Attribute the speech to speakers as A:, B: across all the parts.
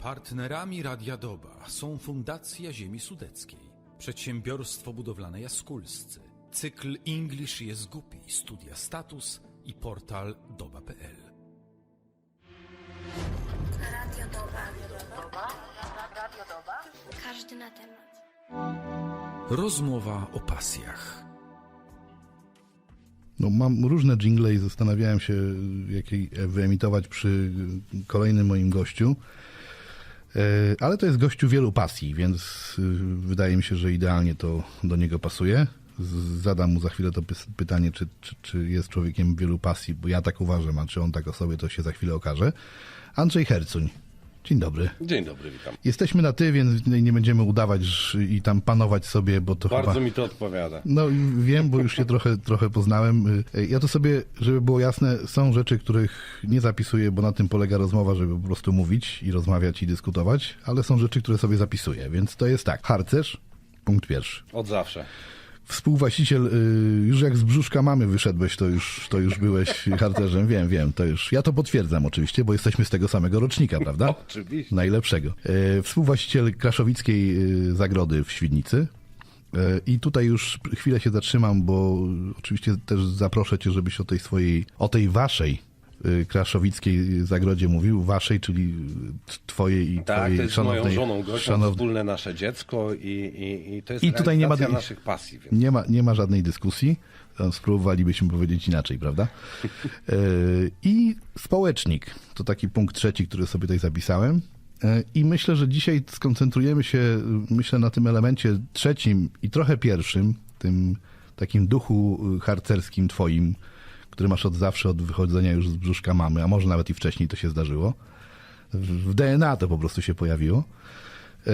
A: Partnerami Radia Doba są Fundacja Ziemi Sudeckiej, Przedsiębiorstwo Budowlane Jaskulscy, cykl English jest głupi, Studia Status i portal doba.pl.
B: Radio Doba. Każdy na temat.
A: Rozmowa o pasjach.
C: No, mam różne jingle i zastanawiałem się, jakiej wyemitować przy kolejnym moim gościu. E, Ale to jest gościu wielu pasji, więc y, wydaje mi się, że idealnie to do niego pasuje. Zadam mu za chwilę to pytanie, czy, czy, czy jest człowiekiem wielu pasji, bo ja tak uważam, a czy on tak o sobie, to się za chwilę okaże. Andrzej Hercuń. Dzień dobry.
D: Dzień dobry, witam.
C: Jesteśmy na ty, więc nie będziemy udawać i tam panować sobie, bo to
D: Bardzo
C: chyba...
D: mi to odpowiada.
C: No wiem, bo już się trochę, trochę poznałem. Ja to sobie, żeby było jasne, są rzeczy, których nie zapisuję, bo na tym polega rozmowa, żeby po prostu mówić i rozmawiać i dyskutować, ale są rzeczy, które sobie zapisuję, więc to jest tak. Harcerz, punkt pierwszy.
D: Od zawsze.
C: Współwłaściciel, y, już jak z brzuszka mamy wyszedłeś, to już, to już byłeś harcerzem, wiem, wiem, to już, ja to potwierdzam oczywiście, bo jesteśmy z tego samego rocznika, prawda?
D: Oczywiście.
C: Najlepszego. E, Współwłaściciel Kraszowickiej e, Zagrody w Świdnicy. E, I tutaj już chwilę się zatrzymam, bo oczywiście też zaproszę cię, żebyś o tej swojej, o tej waszej Kraszowickiej Zagrodzie mówił, waszej, czyli twojej i
D: Tak,
C: twojej
D: to jest
C: szanownej,
D: moją żoną Gosią,
C: szanow-
D: wspólne nasze dziecko i, i, i to jest
C: I tutaj nie ma
D: naszych pasji. Więc.
C: Nie ma, nie ma żadnej dyskusji. Spróbowalibyśmy powiedzieć inaczej, prawda? E, I społecznik to taki punkt trzeci, który sobie tutaj zapisałem. E, I myślę, że dzisiaj skoncentrujemy się, y, myślę, na tym elemencie trzecim i trochę pierwszym, tym takim duchu y, harcerskim twoim, który masz od zawsze, od wychodzenia już z brzuszka mamy, a może nawet i wcześniej to się zdarzyło. W DNA to po prostu się pojawiło. Yy,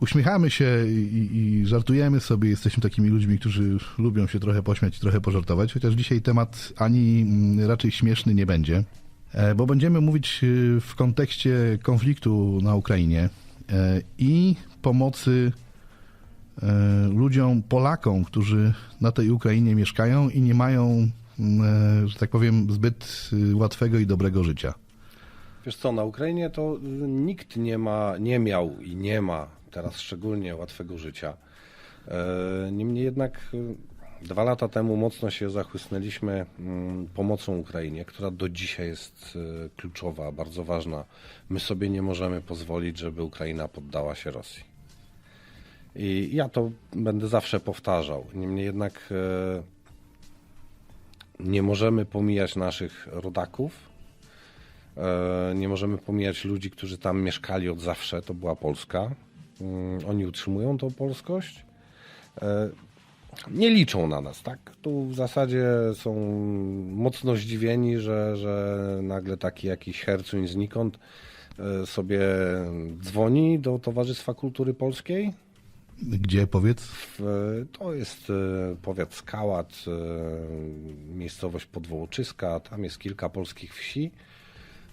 C: uśmiechamy się i, i żartujemy sobie. Jesteśmy takimi ludźmi, którzy lubią się trochę pośmiać i trochę pożartować, chociaż dzisiaj temat ani mm, raczej śmieszny nie będzie, e, bo będziemy mówić e, w kontekście konfliktu na Ukrainie e, i pomocy ludziom, Polakom, którzy na tej Ukrainie mieszkają i nie mają, że tak powiem, zbyt e, łatwego i dobrego życia.
D: Wiesz co, na Ukrainie to y, nikt nie ma, nie miał i nie ma teraz szczególnie łatwego życia. E, Niemniej jednak y, dwa lata temu mocno się zachłysnęliśmy mm, pomocą Ukrainie, która do dzisiaj jest y, kluczowa, bardzo ważna. My sobie nie możemy pozwolić, żeby Ukraina poddała się Rosji. I ja to będę zawsze powtarzał. Niemniej jednak e, nie możemy pomijać naszych rodaków, E, Nie możemy pomijać ludzi, którzy tam mieszkali od zawsze, to była Polska. Mm, Oni utrzymują tą polskość. E, Nie liczą na nas, tak? Tu w zasadzie są mocno zdziwieni, że, że nagle taki jakiś hercuń znikąd e, sobie dzwoni do Towarzystwa Kultury Polskiej.
C: Gdzie powiedz?
D: To jest e, powiat Skałat, e, miejscowość Podwołoczyska, tam jest kilka polskich wsi.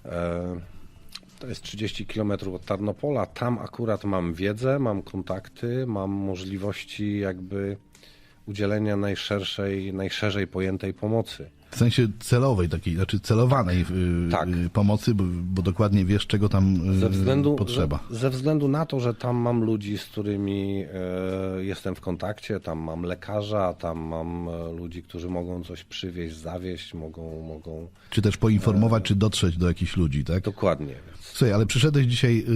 D: E, To jest 30 km od Tarnopola. Tam akurat mam wiedzę, mam kontakty, mam możliwości jakby udzielenia najszerszej, najszerzej pojętej pomocy.
C: W sensie celowej, takiej, znaczy celowanej y,
D: Tak.
C: y, pomocy, bo, bo dokładnie wiesz, czego tam y,
D: Ze względu,
C: potrzeba.
D: Ze, ze względu na to, że tam mam ludzi, z którymi e, jestem w kontakcie, tam mam lekarza, tam mam e, ludzi, którzy mogą coś przywieźć, zawieźć, mogą, mogą
C: Czy też poinformować, czy dotrzeć do jakichś ludzi, tak?
D: dokładnie. Więc
C: Słuchaj, ale przyszedłeś dzisiaj, y,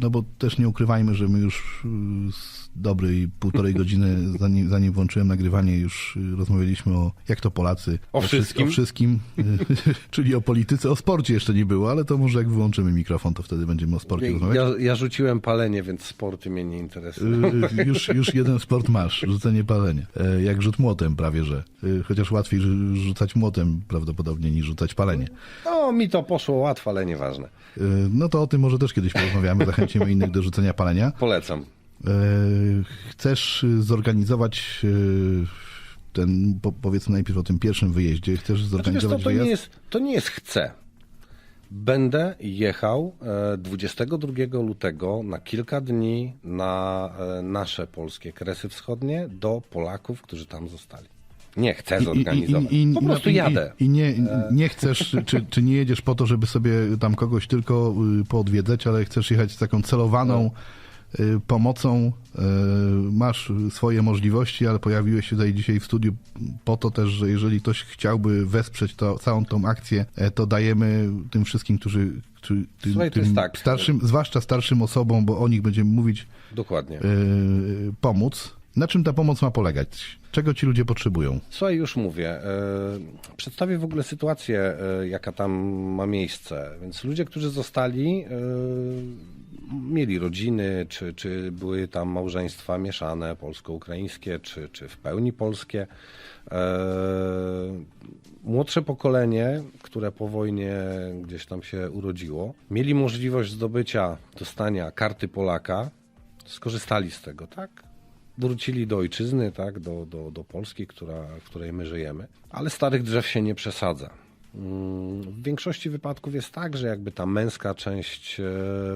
C: no bo też nie ukrywajmy, że my już y, z dobrej półtorej godziny, zanim, zanim włączyłem nagrywanie, już y, rozmawialiśmy o jak to Polacy.
D: O
C: wszy-
D: wszystkim?
C: O wszystkim, y, czyli o polityce, o sporcie jeszcze nie było, ale to może jak wyłączymy mikrofon, to wtedy będziemy o sporcie rozmawiać.
D: ja, ja rzuciłem palenie, więc sporty mnie nie interesują.
C: Y, już, już jeden sport masz, rzucenie palenia. E, Jak rzut młotem prawie, że. Chociaż łatwiej rzu- rzucać młotem prawdopodobnie niż rzucać palenie.
D: No, mi to poszło łatwo, ale nieważne.
C: No to o tym może też kiedyś porozmawiamy, zachęcimy innych do rzucenia palenia.
D: Polecam.
C: E, Chcesz zorganizować y, ten, po- powiedzmy najpierw o tym pierwszym wyjeździe, chcesz
D: Znaczy, wiesz co,
C: zorganizować
D: to, nie jest, to nie jest chcę. Będę jechał e, 22 lutego na kilka dni na e, nasze polskie Kresy Wschodnie do Polaków, którzy tam zostali. Nie chcę
C: I- i-
D: zorganizować.
C: i- i-
D: po prostu jadę.
C: I, nie, nie chcesz, czy, czy nie jedziesz po to, żeby sobie tam kogoś tylko y, poodwiedzać, ale chcesz jechać z taką celowaną y, pomocą. y, Masz swoje możliwości, ale pojawiłeś się tutaj dzisiaj w studiu po to też, że jeżeli ktoś chciałby wesprzeć to, całą tą akcję, e, to dajemy tym wszystkim, którzy, tym,
D: Słuchaj,
C: tym
D: tak.
C: starszym, zwłaszcza starszym osobom, bo o nich będziemy mówić,
D: Dokładnie.
C: y, pomóc. Na czym ta pomoc ma polegać? Czego ci ludzie potrzebują?
D: Słuchaj, już mówię. e, Przedstawię w ogóle sytuację, e, jaka tam ma miejsce. Więc ludzie, którzy zostali, e, mieli rodziny, czy, czy były tam małżeństwa mieszane, polsko-ukraińskie, czy, czy w pełni polskie. E, Młodsze pokolenie, które po wojnie gdzieś tam się urodziło, mieli możliwość zdobycia, dostania karty Polaka, skorzystali z tego, tak? Wrócili do ojczyzny, tak? Do, do, do Polski, która, w której my żyjemy, ale starych drzew się nie przesadza. W większości wypadków jest tak, że jakby ta męska część e,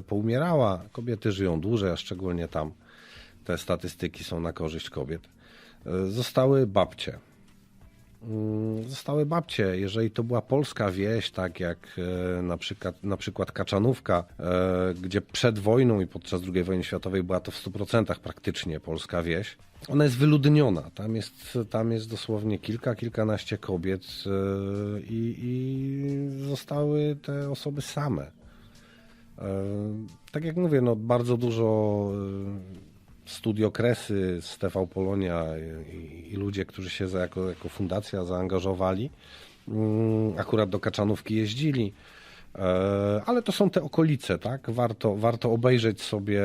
D: poumierała, kobiety żyją dłużej, a szczególnie tam te statystyki są na korzyść kobiet. E, Zostały babcie. Mm, Zostały babcie. Jeżeli to była polska wieś, tak jak e, na przykład, na przykład Kaczanówka, e, gdzie przed wojną i podczas II wojny światowej była to w 100% praktycznie polska wieś, ona jest wyludniona. Tam jest, tam jest dosłownie kilka, kilkanaście kobiet e, i, i zostały te osoby same. Tak jak mówię, no bardzo dużo studiokresy z TV Polonia i, i ludzie, którzy się za, jako, jako fundacja zaangażowali, mm, akurat do Kaczanówki jeździli. E, Ale to są te okolice, tak? Warto, warto obejrzeć sobie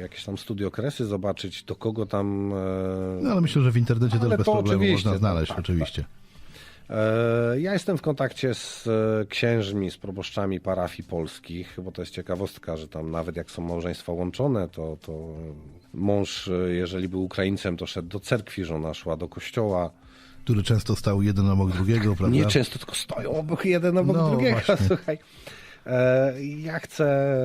D: jakieś tam studiokresy, zobaczyć do kogo tam. e,
C: No ale myślę, że w internecie
D: Ale
C: też bez problemu można znaleźć,
D: tak, tak,
C: oczywiście.
D: E, Ja jestem w kontakcie z księżmi, z proboszczami parafii polskich, bo to jest ciekawostka, że tam nawet jak są małżeństwa łączone, to, to mąż, e, jeżeli był Ukraińcem, to szedł do cerkwi, żona szła do kościoła.
C: Który często stał jeden obok drugiego, prawda?
D: Nie często tylko stoją obok jeden obok
C: No,
D: drugiego.
C: właśnie.
D: Słuchaj. E, Ja chcę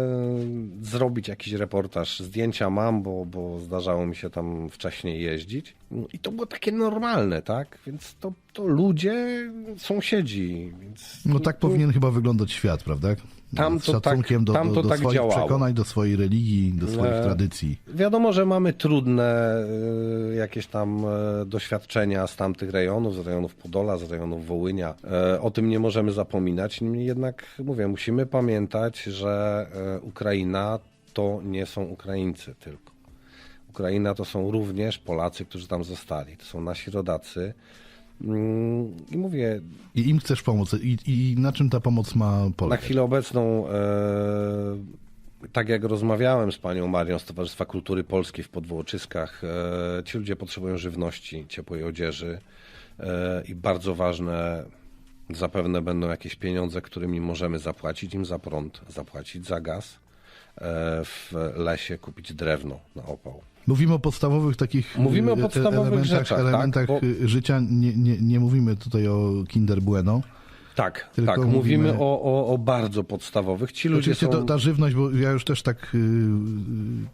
D: zrobić jakiś reportaż. Zdjęcia mam, bo, bo zdarzało mi się tam wcześniej jeździć. I to było takie normalne, tak? Więc to, to ludzie, sąsiedzi. Więc
C: No tak
D: tu-
C: powinien chyba wyglądać świat, prawda?
D: Tam
C: Z
D: to
C: szacunkiem
D: tak-
C: do,
D: tam
C: do,
D: to
C: do
D: tak
C: swoich
D: działało.
C: przekonań, do swojej religii, do swoich
D: E,
C: tradycji.
D: Wiadomo, że mamy trudne y, jakieś tam y, doświadczenia z tamtych rejonów, z rejonów Podola, z rejonów Wołynia. E, O tym nie możemy zapominać. Niemniej jednak, mówię, musimy pamiętać, że e, Ukraina to nie są Ukraińcy tylko. Ukraina to są również Polacy, którzy tam zostali. To są nasi rodacy. Mm, I mówię,
C: I im chcesz pomóc. I, I na czym ta pomoc ma
D: na
C: polegać?
D: chwilę obecną, e, tak jak rozmawiałem z panią Marią z Towarzystwa Kultury Polskiej w Podwłoczyskach, e, ci ludzie potrzebują żywności, ciepłej odzieży e, i bardzo ważne, zapewne będą jakieś pieniądze, którymi możemy zapłacić im za prąd, zapłacić za gaz, e, w lesie kupić drewno na opał.
C: Mówimy o podstawowych takich
D: Mówimy o
C: e,
D: podstawowych
C: elementach,
D: rzeczach, tak,
C: elementach
D: bo-
C: e, życia. Nie, nie, nie mówimy tutaj o Kinder Bueno.
D: Tak,
C: Tylko
D: tak, mówimy,
C: mówimy-
D: o, o, o bardzo podstawowych. Ci ludzie
C: Oczywiście
D: są...
C: to, ta żywność, bo ja już też tak y,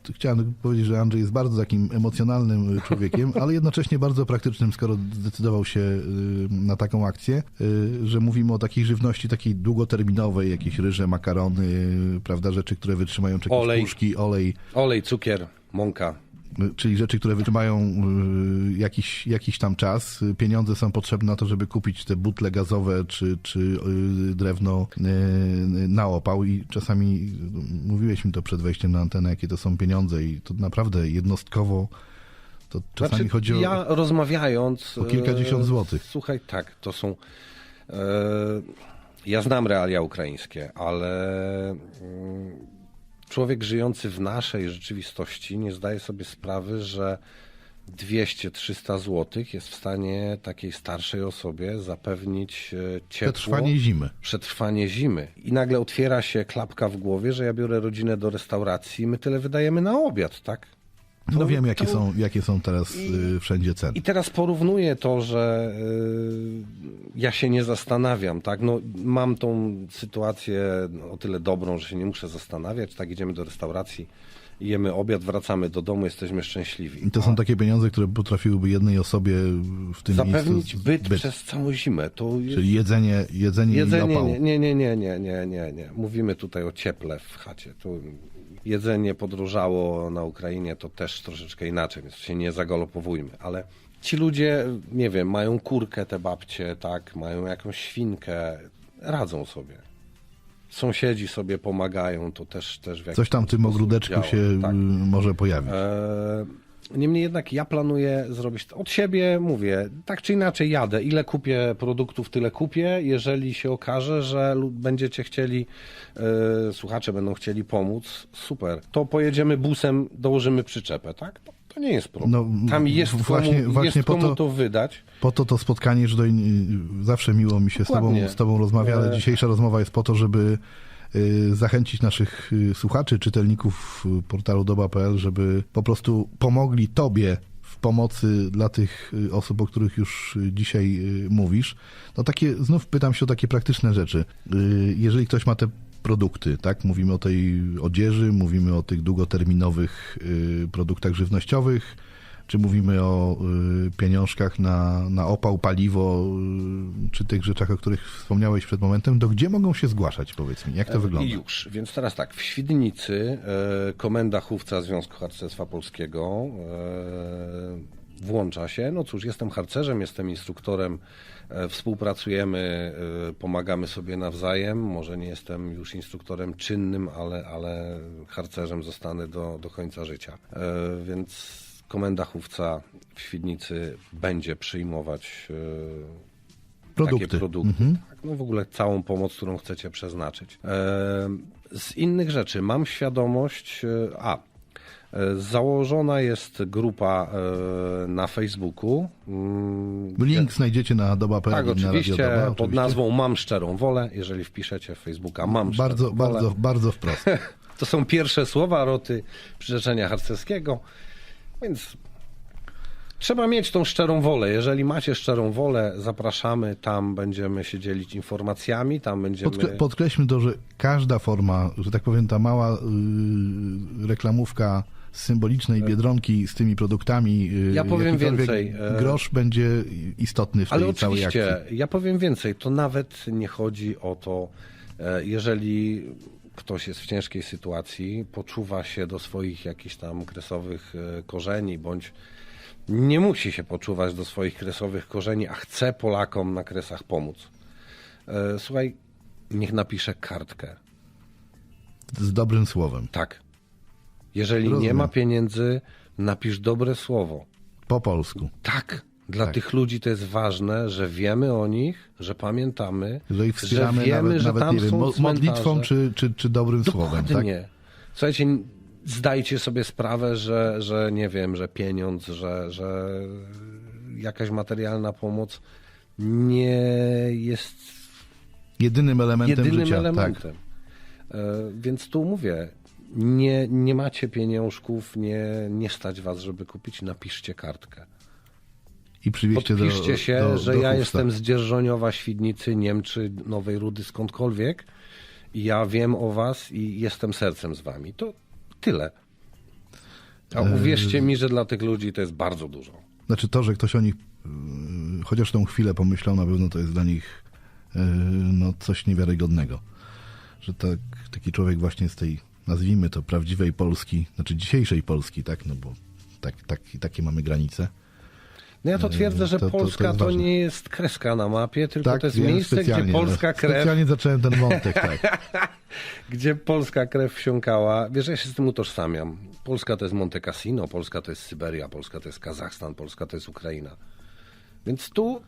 C: y, chciałem powiedzieć, że Andrzej jest bardzo takim emocjonalnym człowiekiem, ale jednocześnie bardzo praktycznym, skoro zdecydował się y, na taką akcję, y, że mówimy o takiej żywności takiej długoterminowej, jakieś ryże, makarony, y, prawda, rzeczy, które wytrzymają, czy
D: Olej.
C: puszki, olej,
D: Olej, cukier, mąka.
C: Czyli rzeczy, które wytrzymają y, jakiś, jakiś tam czas. Pieniądze są potrzebne na to, żeby kupić te butle gazowe, czy, czy y, drewno y, na opał i czasami mówiłeś mi to przed wejściem na antenę, jakie to są pieniądze i to naprawdę jednostkowo to czasami
D: Znaczy,
C: chodzi o...
D: ja rozmawiając.
C: o kilkadziesiąt złotych.
D: Słuchaj, tak, to są. Ja znam realia ukraińskie, ale mm, człowiek żyjący w naszej rzeczywistości nie zdaje sobie sprawy, że 200-300 złotych jest w stanie takiej starszej osobie zapewnić e, ciepło.
C: Przetrwanie zimy.
D: Przetrwanie zimy. I nagle otwiera się klapka w głowie, że ja biorę rodzinę do restauracji i my tyle wydajemy na obiad, tak?
C: No
D: To-
C: wiem, jakie,
D: to-
C: są, jakie są teraz y, wszędzie ceny.
D: I teraz porównuję to, że y, ja się nie zastanawiam, tak? No, mam tą sytuację no, o tyle dobrą, że się nie muszę zastanawiać, tak? Idziemy do restauracji, jemy obiad, wracamy do domu, jesteśmy szczęśliwi.
C: I to są takie pieniądze, które potrafiłyby jednej osobie w tym
D: Zapewnić
C: miejscu
D: byt, przez całą zimę. To jest...
C: Czyli jedzenie, jedzenie, i
D: Jedzenie,
C: opał.
D: nie, nie, nie, nie, nie, nie, nie, nie. Mówimy tutaj o cieple w chacie. Tu jedzenie podrożało na Ukrainie, to też troszeczkę inaczej, więc się nie zagalopowujmy, ale ci ludzie, nie wiem, mają kurkę te babcie, tak, mają jakąś świnkę, radzą sobie. Sąsiedzi sobie pomagają, to też, też w jakiś
C: Coś tam w tym ogródeczku
D: działa,
C: się
D: tak.
C: y, może pojawić.
D: E, Niemniej jednak ja planuję zrobić od siebie, mówię, tak czy inaczej jadę. Ile kupię produktów, tyle kupię. Jeżeli się okaże, że będziecie chcieli, e, słuchacze będą chcieli pomóc, super. To pojedziemy busem, dołożymy przyczepę, tak? To, to nie jest problem.
C: No,
D: Tam jest
C: właśnie-
D: komu,
C: właśnie
D: jest
C: po
D: komu
C: to-
D: to... wydać.
C: Po to to spotkanie, że doj- zawsze miło mi się z tobą, z tobą rozmawia, ale
D: E.
C: dzisiejsza rozmowa jest po to, żeby zachęcić naszych y, słuchaczy, czytelników y, portalu doba.pl, żeby po prostu pomogli tobie w pomocy dla tych y, osób, o których już y, dzisiaj y, mówisz. No takie, znów pytam się o takie praktyczne rzeczy. Y, Jeżeli ktoś ma te produkty, tak? Mówimy o tej odzieży, mówimy o tych długoterminowych y, produktach żywnościowych, czy mówimy o y, pieniążkach na, na opał, paliwo, y, czy tych rzeczach, o których wspomniałeś przed momentem, to gdzie mogą się zgłaszać, powiedz mi, jak to wygląda?
D: I już. Więc teraz tak, w Świdnicy e, Komenda Chówca Związku Harcerstwa Polskiego e, włącza się. No cóż, jestem harcerzem, jestem instruktorem, e, współpracujemy, e, pomagamy sobie nawzajem. Może nie jestem już instruktorem czynnym, ale, ale harcerzem zostanę do, do końca życia. E, więc Komenda Chówca w Świdnicy będzie przyjmować e,
C: Produkty.
D: takie produkty. Tak, no w ogóle całą pomoc, którą chcecie przeznaczyć. E, z innych rzeczy mam świadomość, e, a założona jest grupa na Facebooku. Mm,
C: Link znajdziecie na doba.pl
D: tak,
C: i na Radio
D: oczywiście,
C: Doba,
D: pod
C: oczywiście.
D: nazwą Mam Szczerą Wolę. Jeżeli wpiszecie w Facebooka Mam
C: Bardzo,
D: Szczerą Wolę.
C: bardzo, bardzo wprost.
D: To są pierwsze słowa roty przyrzeczenia harcerskiego, więc trzeba mieć tą szczerą wolę. Jeżeli macie szczerą wolę, zapraszamy, tam będziemy się dzielić informacjami, tam będziemy...
C: Podkre- podkreślmy to, że każda forma, że tak powiem, ta mała y, reklamówka symbolicznej biedronki z tymi produktami, y,
D: Ja powiem więcej, e,
C: grosz będzie istotny w tej
D: Ale
C: całej akcji.
D: oczywiście, ja powiem więcej, to nawet nie chodzi o to, e, jeżeli ktoś jest w ciężkiej sytuacji, poczuwa się do swoich jakichś tam kresowych e, korzeni, bądź nie musi się poczuwać do swoich kresowych korzeni, a chce Polakom na kresach pomóc. E, Słuchaj, niech napisze kartkę.
C: Z dobrym słowem.
D: Tak. Jeżeli nie
C: Rozumiem.
D: ma pieniędzy, napisz dobre słowo.
C: Po polsku.
D: Tak. Dla
C: Tak.
D: tych ludzi to jest ważne, że wiemy o nich, że pamiętamy,
C: Że ich wspieramy
D: że wiemy,
C: nawet,
D: że
C: nawet
D: tam
C: wiem,
D: są
C: mo- modlitwą
D: cmentarze.
C: czy, czy, czy dobrym słowem. Tak?
D: Dokładnie. Słuchajcie, zdajcie sobie sprawę, że, że nie wiem, że pieniądz, że, że jakaś materialna pomoc nie jest
C: Jedynym elementem
D: jedynym
C: życia. Tak.
D: elementem. E, Więc tu mówię, nie, nie macie pieniążków, nie, nie stać was, żeby kupić, napiszcie kartkę.
C: I przywieźcie do
D: Podpiszcie się,
C: do,
D: że
C: do
D: ja jestem z Dzierżoniowa, Świdnicy, Niemczy, Nowej Rudy, skądkolwiek i ja wiem o was i jestem sercem z wami. To tyle. A
C: E,
D: uwierzcie mi, że dla tych ludzi to jest bardzo dużo.
C: Znaczy to, że ktoś o nich y, chociaż tą chwilę pomyślał, na pewno to jest dla nich y, no, coś niewiarygodnego. Że tak, taki człowiek właśnie z tej, nazwijmy to, prawdziwej Polski, znaczy dzisiejszej Polski, tak, no bo tak, tak, takie mamy granice.
D: No ja to twierdzę, że
C: to- to- to
D: Polska to,
C: ważne.
D: nie jest kreska na mapie, tylko
C: Tak,
D: to jest
C: wiem,
D: miejsce, gdzie
C: specjalnie,
D: polska
C: no,
D: krew,
C: Specjalnie zacząłem ten wątek, tak.
D: gdzie polska krew wsiąkała. Wiesz, ja się z tym utożsamiam. Polska to jest Monte Cassino, Polska to jest Syberia, Polska to jest Kazachstan, Polska to jest Ukraina. Więc tu,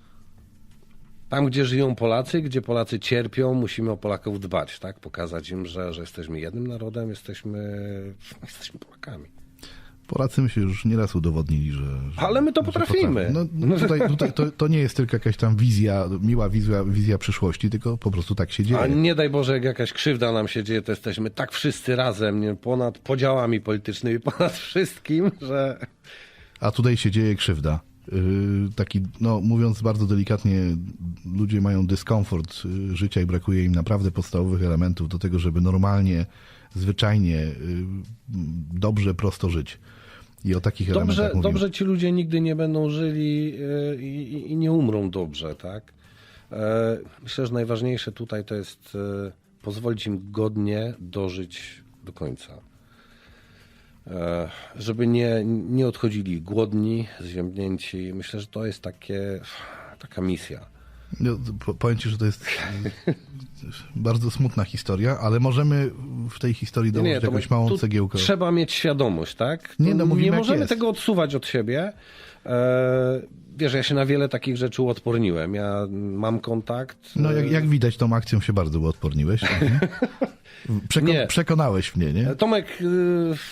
D: tam gdzie żyją Polacy, gdzie Polacy cierpią, musimy o Polaków dbać, tak? Pokazać im, że, że jesteśmy jednym narodem, jesteśmy, jesteśmy Polakami.
C: Polacy się już nieraz udowodnili, że... że
D: Ale my to potrafimy.
C: potrafią. No, no tutaj, tutaj to, to nie jest tylko jakaś tam wizja, miła wizja, wizja przyszłości, tylko po prostu tak się dzieje.
D: A nie daj Boże, jak jakaś krzywda nam się dzieje, to jesteśmy tak wszyscy razem, nie, ponad podziałami politycznymi, ponad wszystkim, że
C: A tutaj się dzieje krzywda. y, taki, no mówiąc bardzo delikatnie, ludzie mają dyskomfort y, życia i brakuje im naprawdę podstawowych elementów do tego, żeby normalnie, zwyczajnie, y, dobrze, prosto żyć. I o takich
D: Dobrze,
C: elementach
D: dobrze ci ludzie nigdy nie będą żyli e, i, i, i nie umrą dobrze, tak? E, Myślę, że najważniejsze tutaj to jest e, pozwolić im godnie dożyć do końca. E, Żeby nie, nie odchodzili głodni, zziębnięci. Myślę, że to jest takie, taka misja.
C: No, po- powiem ci, że to jest bardzo smutna historia, ale możemy w tej historii dołożyć
D: to
C: jakąś
D: my-
C: małą
D: tu
C: cegiełkę.
D: Trzeba mieć świadomość, tak?
C: Nie,
D: To
C: no, mówimy,
D: nie możemy tego odsuwać od siebie. E, wiesz, ja się na wiele takich rzeczy uodporniłem. Ja mam kontakt.
C: No jak, jak widać, tą akcją się bardzo uodporniłeś. Mhm. Przeko-
D: Nie.
C: Przekonałeś mnie, nie?
D: E, Tomek, e,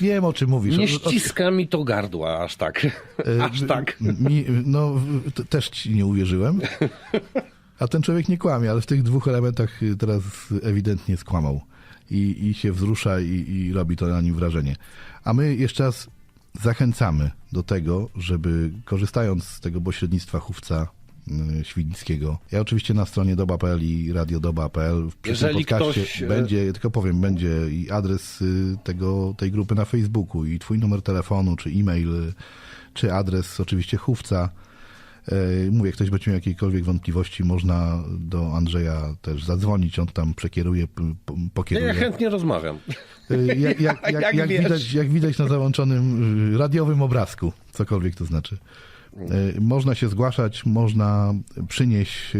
C: Wiem, o czym mówisz.
D: nie
C: o-
D: ściska mi to gardła aż tak.
C: e,
D: Aż tak.
C: Mi, no, też ci nie uwierzyłem. A ten człowiek nie kłamie, ale w tych dwóch elementach y, teraz ewidentnie skłamał. I, i się wzrusza i, i robi to na nim wrażenie. A my jeszcze raz zachęcamy do tego, żeby korzystając z tego pośrednictwa chówca y, Świdnickiego. Ja oczywiście na stronie doba.pl i radiodoba.pl w przy tym
D: Jeżeli
C: podcaście
D: ktoś, e,
C: będzie, tylko powiem, będzie i adres y, tego, tej grupy na Facebooku i twój numer telefonu, czy e-mail, y, czy adres oczywiście chówca. E, Mówię, ktoś będzie miał jakiekolwiek wątpliwości, można do Andrzeja też zadzwonić, on tam przekieruje, pokieruje.
D: ja chętnie rozmawiam.
C: Y, Jak, jak, jak,
D: Jak
C: widać, jak widać na załączonym y, radiowym obrazku, cokolwiek to znaczy. Można się zgłaszać, można przynieść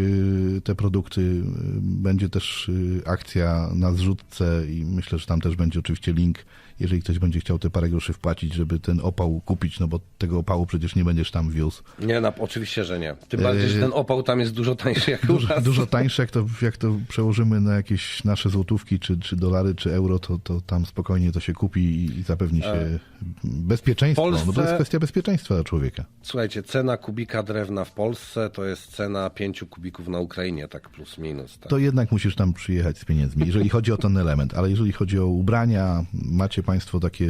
C: te produkty. Będzie też akcja na zrzutce i myślę, że tam też będzie oczywiście link, jeżeli ktoś będzie chciał te parę groszy wpłacić, żeby ten opał kupić, no bo tego opału przecież nie będziesz tam wiózł.
D: Nie, na, oczywiście, że nie. Tym bardziej, że ten opał tam jest dużo tańszy jak
C: Dużo, dużo tańsze, jak to, jak to przełożymy na jakieś nasze złotówki, czy, czy dolary, czy euro, to, to tam spokojnie to się kupi i, i zapewni się bezpieczeństwo. No to
D: Polsce-
C: jest kwestia bezpieczeństwa dla człowieka.
D: Słuchajcie, cena kubika drewna w Polsce to jest cena pięciu kubików na Ukrainie, tak plus minus. Tak?
C: To jednak musisz tam przyjechać z pieniędzmi, jeżeli chodzi o ten element. Ale jeżeli chodzi o ubrania, macie Państwo takie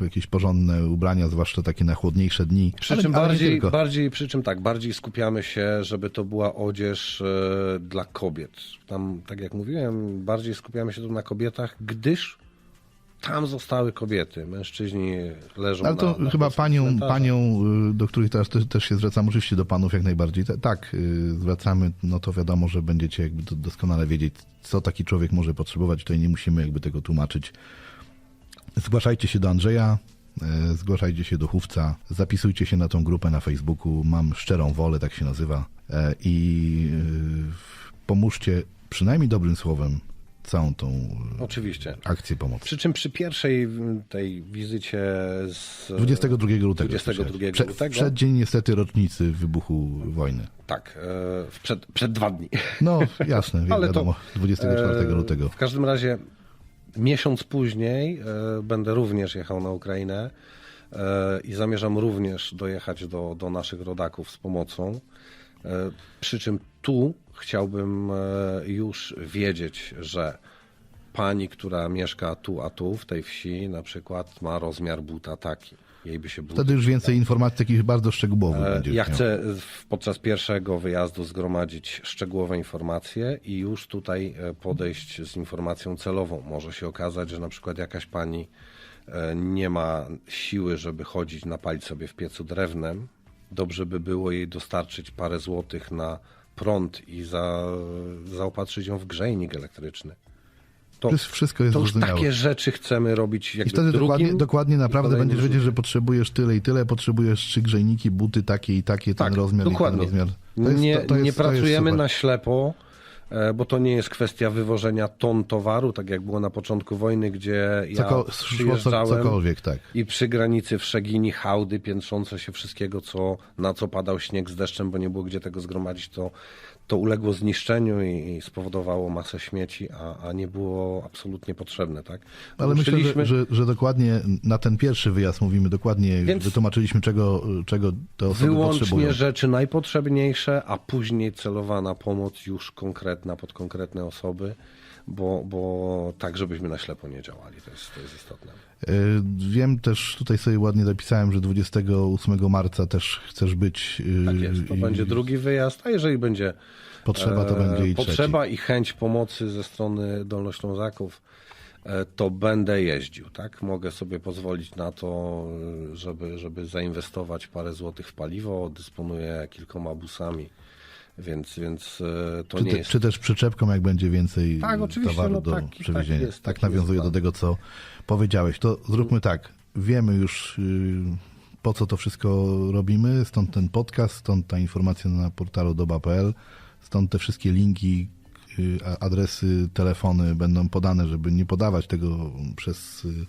C: jakieś porządne ubrania, zwłaszcza takie na chłodniejsze dni.
D: Przy
C: ale,
D: czym,
C: ale
D: bardziej, bardziej, przy czym tak, bardziej skupiamy się, żeby to była odzież e, dla kobiet. Tam, tak jak mówiłem, bardziej skupiamy się tu na kobietach, gdyż tam zostały kobiety. Mężczyźni leżą
C: Ale to
D: na, na
C: chyba panią, panią, y, do których teraz też, też się zwracam, oczywiście do panów jak najbardziej. Ta- Tak, y, zwracamy, no to wiadomo, że będziecie jakby do- doskonale wiedzieć, co taki człowiek może potrzebować. Tutaj nie musimy jakby tego tłumaczyć. Zgłaszajcie się do Andrzeja, y, zgłaszajcie się do Chówca, zapisujcie się na tą grupę na Facebooku. Mam szczerą wolę, tak się nazywa. E, I y, pomóżcie przynajmniej dobrym słowem całą tą
D: Oczywiście.
C: akcję pomocy.
D: Przy czym przy pierwszej tej wizycie z
C: 22 lutego.
D: 22
C: słyszałem. Prze-
D: lutego.
C: Przed dzień niestety rocznicy wybuchu wojny.
D: Tak, e, przed, przed dwa dni.
C: No jasne,
D: Ale to,
C: wiadomo, 24
D: e,
C: lutego.
D: W każdym razie miesiąc później e, będę również jechał na Ukrainę e, i zamierzam również dojechać do, do naszych rodaków z pomocą. E, przy czym tu chciałbym już wiedzieć, że pani, która mieszka tu, a tu, w tej wsi, na przykład ma rozmiar buta taki. Jej by się
C: Wtedy już więcej informacji takich bardzo szczegółowych
D: E,
C: będzie.
D: Ja chcę podczas pierwszego wyjazdu zgromadzić szczegółowe informacje i już tutaj e, podejść z informacją celową. Może się okazać, że na przykład jakaś pani e, nie ma siły, żeby chodzić napalić sobie w piecu drewnem. Dobrze by było jej dostarczyć parę złotych prąd i za, zaopatrzyć ją w grzejnik elektryczny. To,
C: Wszystko- Wszystko jest
D: to już takie rzeczy chcemy robić
C: I
D: jakby
C: wtedy
D: w drugim
C: dokładnie, dokładnie
D: i
C: naprawdę będziesz wiedzieć, że potrzebujesz tyle i tyle, potrzebujesz trzy grzejniki, buty takie i takie, ten
D: Tak,
C: rozmiar
D: dokładnie.
C: i ten rozmiar. Jest-
D: nie
C: to- to jest-
D: nie pracujemy na ślepo, e, bo to nie jest kwestia wywożenia ton towaru, tak jak było na początku wojny, gdzie ja
C: Coko,
D: przyjeżdżałem
C: cokolwiek, tak.
D: i przy granicy w Szegini hałdy piętrzące się wszystkiego, co, na co padał śnieg z deszczem, bo nie było gdzie tego zgromadzić, to, to uległo zniszczeniu i, i spowodowało masę śmieci, a, a nie było absolutnie potrzebne. Tak?
C: Ale myślę, że, że, że dokładnie na ten pierwszy wyjazd mówimy dokładnie,
D: Więc-
C: wytłumaczyliśmy czego, czego te osoby
D: Wyłącznie
C: potrzebują.
D: rzeczy najpotrzebniejsze, a później celowana pomoc już konkretna pod konkretne osoby. Bo, bo tak, żebyśmy na ślepo nie działali. To jest, to jest istotne.
C: E, Wiem też, tutaj sobie ładnie zapisałem, że 28 marca też chcesz być. e,
D: Tak jest, to
C: i
D: będzie drugi wyjazd, a jeżeli będzie
C: Potrzeba, to
D: e,
C: będzie i
D: potrzeba i chęć pomocy ze strony Dolnoślązaków, to będę jeździł, tak? Mogę sobie pozwolić na to, żeby, żeby zainwestować parę złotych w paliwo, dysponuję kilkoma busami, więc, więc e, to
C: Czy,
D: nie jest...
C: czy też przyczepką, jak będzie więcej
D: Tak,
C: towaru
D: no
C: do
D: tak- tak
C: przewiezienia.
D: jest,
C: tak
D: tak
C: nawiązuje
D: jest,
C: do
D: tak.
C: tego, co powiedziałeś. To zróbmy tak. Wiemy już, y, po co to wszystko robimy. Stąd ten podcast, stąd ta informacja na portalu doba.pl, stąd te wszystkie linki, y, adresy, telefony będą podane, żeby nie podawać tego przez y,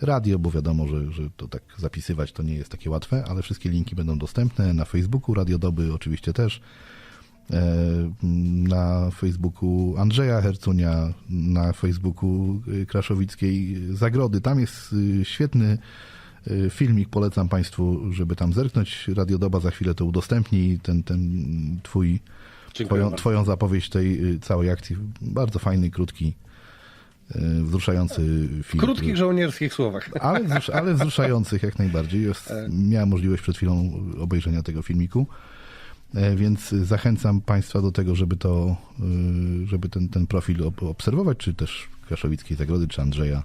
C: radio, bo wiadomo, że, że to tak zapisywać to nie jest takie łatwe, ale wszystkie linki będą dostępne na Facebooku, Radiodoby oczywiście też na Facebooku Andrzeja Hercunia, na Facebooku y, Kraszowickiej Zagrody. Tam jest y, świetny filmik, polecam Państwu, żeby tam zerknąć. Radiodoba za chwilę to udostępni, ten, ten twój, twoją, twoją zapowiedź tej całej akcji. Bardzo fajny, krótki, wzruszający film.
D: W krótkich żołnierskich słowach.
C: Ale, ale wzruszających jak najbardziej. Jest, miałem możliwość przed chwilą obejrzenia tego filmiku, E, więc zachęcam Państwa do tego, żeby to, y, żeby ten, ten profil ob- obserwować, czy też Kraszowickiej Zagrody, czy Andrzeja.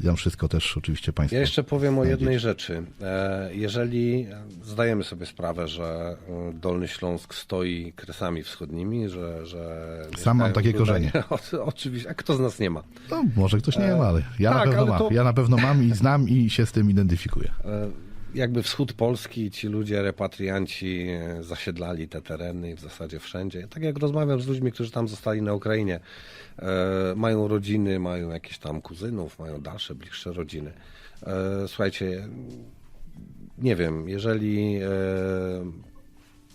C: I tam wszystko też oczywiście Państwo.
D: Ja jeszcze powiem o jednej rzeczy. E, Jeżeli zdajemy sobie sprawę, że e, Dolny Śląsk stoi kresami wschodnimi, że. że
C: Sam mam takie korzenie.
D: O- Oczywiście, a kto z nas nie ma?
C: No, może ktoś nie ma, ale ja
D: tak,
C: na pewno
D: ale
C: mam.
D: to-
C: Ja na pewno mam i znam i się z tym identyfikuję.
D: Jakby wschód Polski, ci ludzie, repatrianci e, zasiedlali te tereny w zasadzie wszędzie. Tak jak rozmawiam z ludźmi, którzy tam zostali na Ukrainie, e, mają rodziny, mają jakieś tam kuzynów, mają dalsze, bliższe rodziny. E, Słuchajcie, nie wiem, jeżeli e,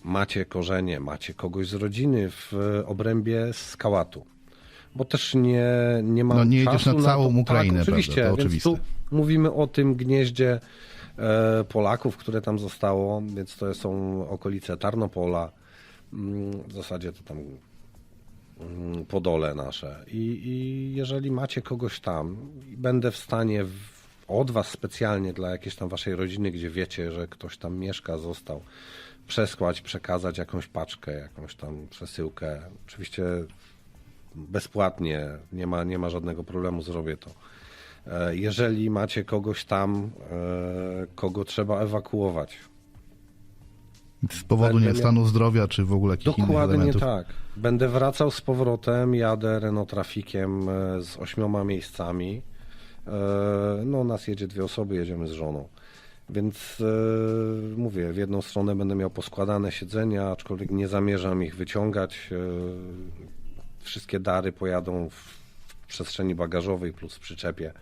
D: macie korzenie, macie kogoś z rodziny w obrębie skałatu, bo też nie, nie ma
C: No, nie jedziesz na całą
D: to.
C: Ukrainę,
D: tak, oczywiście,
C: prawda, to oczywiste.
D: tu mówimy o tym gnieździe Polaków, które tam zostało, więc to są okolice Tarnopola, mm, w zasadzie to tam mm, Podole nasze. I, I jeżeli macie kogoś tam, będę w stanie w, od was specjalnie dla jakiejś tam waszej rodziny, gdzie wiecie, że ktoś tam mieszka, został, przesłać, przekazać jakąś paczkę, jakąś tam przesyłkę. Oczywiście bezpłatnie, nie ma, nie ma żadnego problemu, zrobię to. E, Jeżeli macie kogoś tam, e, kogo trzeba ewakuować,
C: Z powodu
D: Będę
C: nie
D: miał-
C: stanu zdrowia, czy w ogóle jakichś innych
D: Dokładnie tak. Będę wracał z powrotem, jadę Renault Trafikiem e, z ośmioma miejscami. No, nas jedzie dwie osoby, jedziemy z żoną. Więc e, mówię, w jedną stronę będę miał poskładane siedzenia, aczkolwiek nie zamierzam ich wyciągać. E, Wszystkie dary pojadą w w przestrzeni bagażowej plus w przyczepie.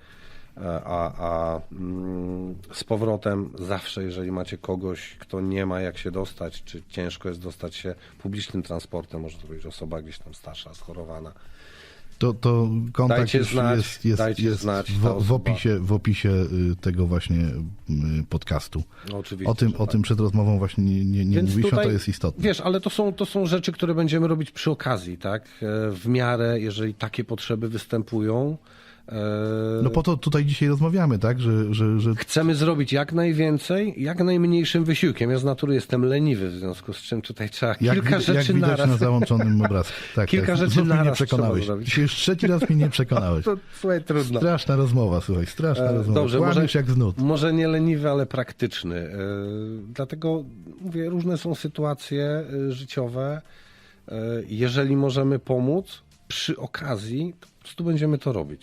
D: E, A, a mm, z powrotem zawsze, jeżeli macie kogoś, kto nie ma jak się dostać, czy ciężko jest dostać się publicznym transportem, może to być osoba gdzieś tam starsza, schorowana.
C: To, to kontakt
D: Dajcie znać,
C: jest, jest,
D: dajcie
C: jest
D: znać,
C: w, w, opisie, w opisie y, tego właśnie y, podcastu.
D: No, oczywiście,
C: O tym,
D: że
C: o
D: tak.
C: tym przed rozmową właśnie nie, nie, nie mówiliśmy,
D: tutaj,
C: to jest istotne.
D: Wiesz, ale to są, to są rzeczy, które będziemy robić przy okazji, tak? E, W miarę, jeżeli takie potrzeby występują. E,
C: No po to tutaj dzisiaj rozmawiamy, tak? Że, że, że
D: Chcemy zrobić jak najwięcej, jak najmniejszym wysiłkiem. Ja z natury jestem leniwy, w związku z czym tutaj trzeba
C: jak,
D: kilka
C: jak
D: rzeczy
C: widać
D: naraz.
C: na załączonym obrazku. Tak,
D: Kilka
C: tak.
D: rzeczy
C: Znów mnie nie
D: naraz trzeba
C: przekonałeś. Dzisiaj już trzeci raz mnie nie przekonałeś.
D: To słuchaj, trudno.
C: Straszna rozmowa, słuchaj, straszna
D: E,
C: rozmowa.
D: Dobrze,
C: Kłamiesz
D: może,
C: jak z nut.
D: może nie leniwy, ale praktyczny. E, Dlatego mówię, różne są sytuacje e, życiowe. E, Jeżeli możemy pomóc przy okazji, to po prostu będziemy to robić.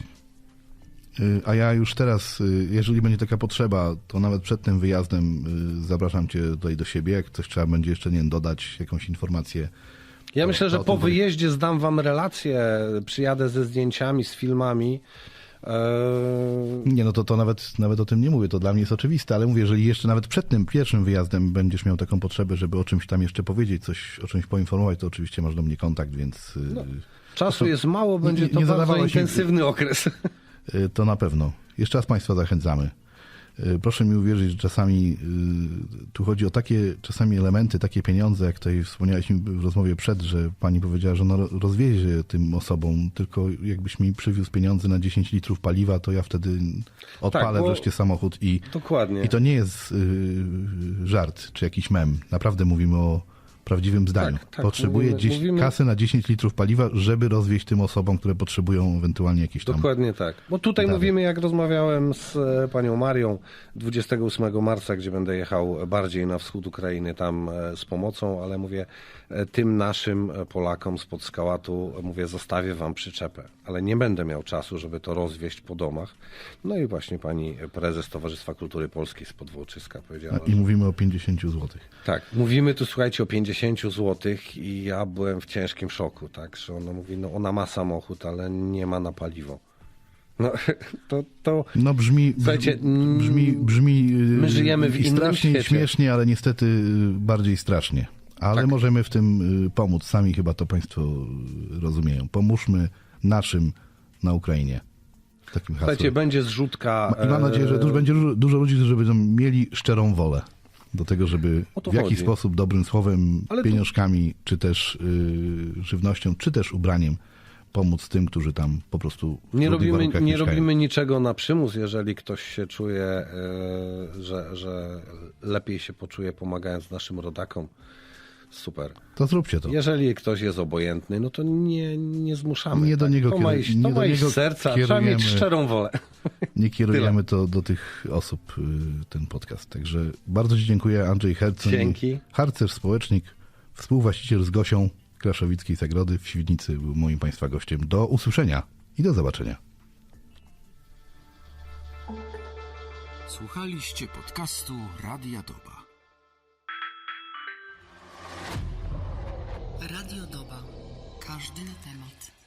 C: Y, A ja już teraz, y, jeżeli będzie taka potrzeba, to nawet przed tym wyjazdem y, zapraszam cię tutaj do siebie. Jak coś trzeba będzie jeszcze nie wiem, dodać jakąś informację.
D: Ja
C: To-
D: myślę, że po wyjeździe zdam wam relację, przyjadę ze zdjęciami, z filmami. E,
C: Nie, no to, to nawet, nawet o tym nie mówię, to dla mnie jest oczywiste, ale mówię, jeżeli jeszcze nawet przed tym pierwszym wyjazdem będziesz miał taką potrzebę, żeby o czymś tam jeszcze powiedzieć, coś, o czymś poinformować, to oczywiście masz do mnie kontakt, więc y,
D: Czasu jest mało, będzie
C: nie
D: to bardzo
C: zadawałeś mi-
D: intensywny okres.
C: y, to na pewno. Jeszcze raz Państwa zachęcamy. E, Proszę mi uwierzyć, że czasami y, tu chodzi o takie czasami elementy, takie pieniądze, jak tutaj wspomnialiśmy w rozmowie przed, że pani powiedziała, że ona ro- rozwiezie tym osobom, tylko jakbyś mi przywiózł pieniądze na 10 litrów paliwa, to ja wtedy odpalę
D: bo-
C: wreszcie samochód i,
D: Dokładnie.
C: i to nie jest y, żart czy jakiś mem. Naprawdę mówimy o prawdziwym zdaniu.
D: Tak, tak,
C: Potrzebuję
D: mówimy-
C: dziś
D: mówimy-
C: kasy na 10 litrów paliwa, żeby rozwieźć tym osobom, które potrzebują ewentualnie jakieś tam...
D: Dokładnie tak. Bo tutaj
C: Dalej.
D: mówimy, jak rozmawiałem z e, panią Marią 28 marca, gdzie będę jechał bardziej na wschód Ukrainy tam e, z pomocą, ale mówię, tym naszym e, Polakom spod skałatu, e, mówię, zostawię wam przyczepę, ale nie będę miał czasu, żeby to rozwieźć po domach. No i właśnie pani prezes Towarzystwa Kultury Polskiej z Podwłoczyska powiedziała,
C: I mówimy o 50 złotych.
D: tak, mówimy tu słuchajcie o 50 zł i ja byłem w ciężkim szoku, tak, że ona mówi, no ona ma samochód, ale nie ma na paliwo. No to, to
C: No brzmi,
D: Słuchajcie,
C: brzmi, brzmi, brzmi yy,
D: my żyjemy w
C: i
D: innym
C: strasznie i
D: świecie.
C: śmiesznie, ale niestety yy, bardziej strasznie. Ale
D: Tak.
C: możemy w tym yy, pomóc. Sami chyba to Państwo yy, rozumieją. Pomóżmy naszym na Ukrainie. Takim hasłem.
D: słuchajcie, będzie zrzutka.
C: I mam nadzieję, że
D: e,
C: dużo, będzie dużo, ludzi, którzy będą mieli szczerą wolę do tego, żeby
D: to
C: w jakiś
D: chodzi.
C: sposób dobrym słowem,
D: Ale
C: pieniążkami, czy też yy, żywnością, czy też ubraniem pomóc tym, którzy tam po prostu
D: Nie robimy, nie
C: mieszkają.
D: robimy niczego na przymus, jeżeli ktoś się czuje, e, że, że lepiej się poczuje pomagając naszym rodakom. Super.
C: To zróbcie to.
D: Jeżeli ktoś jest obojętny, no to nie, nie zmuszamy.
C: Nie do
D: tak?
C: niego
D: to ma iść,
C: nie
D: to
C: do
D: ma iść serca, trzeba mieć
C: kierujemy-
D: szczerą wolę.
C: Nie kierujemy to do tych osób, y, ten podcast. Także bardzo Ci dziękuję, Andrzej Hercen.
D: Dzięki.
C: Harcerz, społecznik, współwłaściciel z Gosią Kraszowickiej Zagrody w Świdnicy był moim Państwa gościem. Do usłyszenia i do zobaczenia.
A: Słuchaliście podcastu Radia Doba.
E: Radio Doba. Każdy na temat.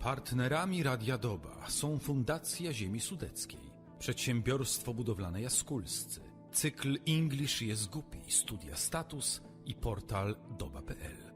A: Partnerami Radia Doba są Fundacja Ziemi Sudeckiej, Przedsiębiorstwo Budowlane Jaskulscy, cykl English jest głupi, studia status i portal doba.pl.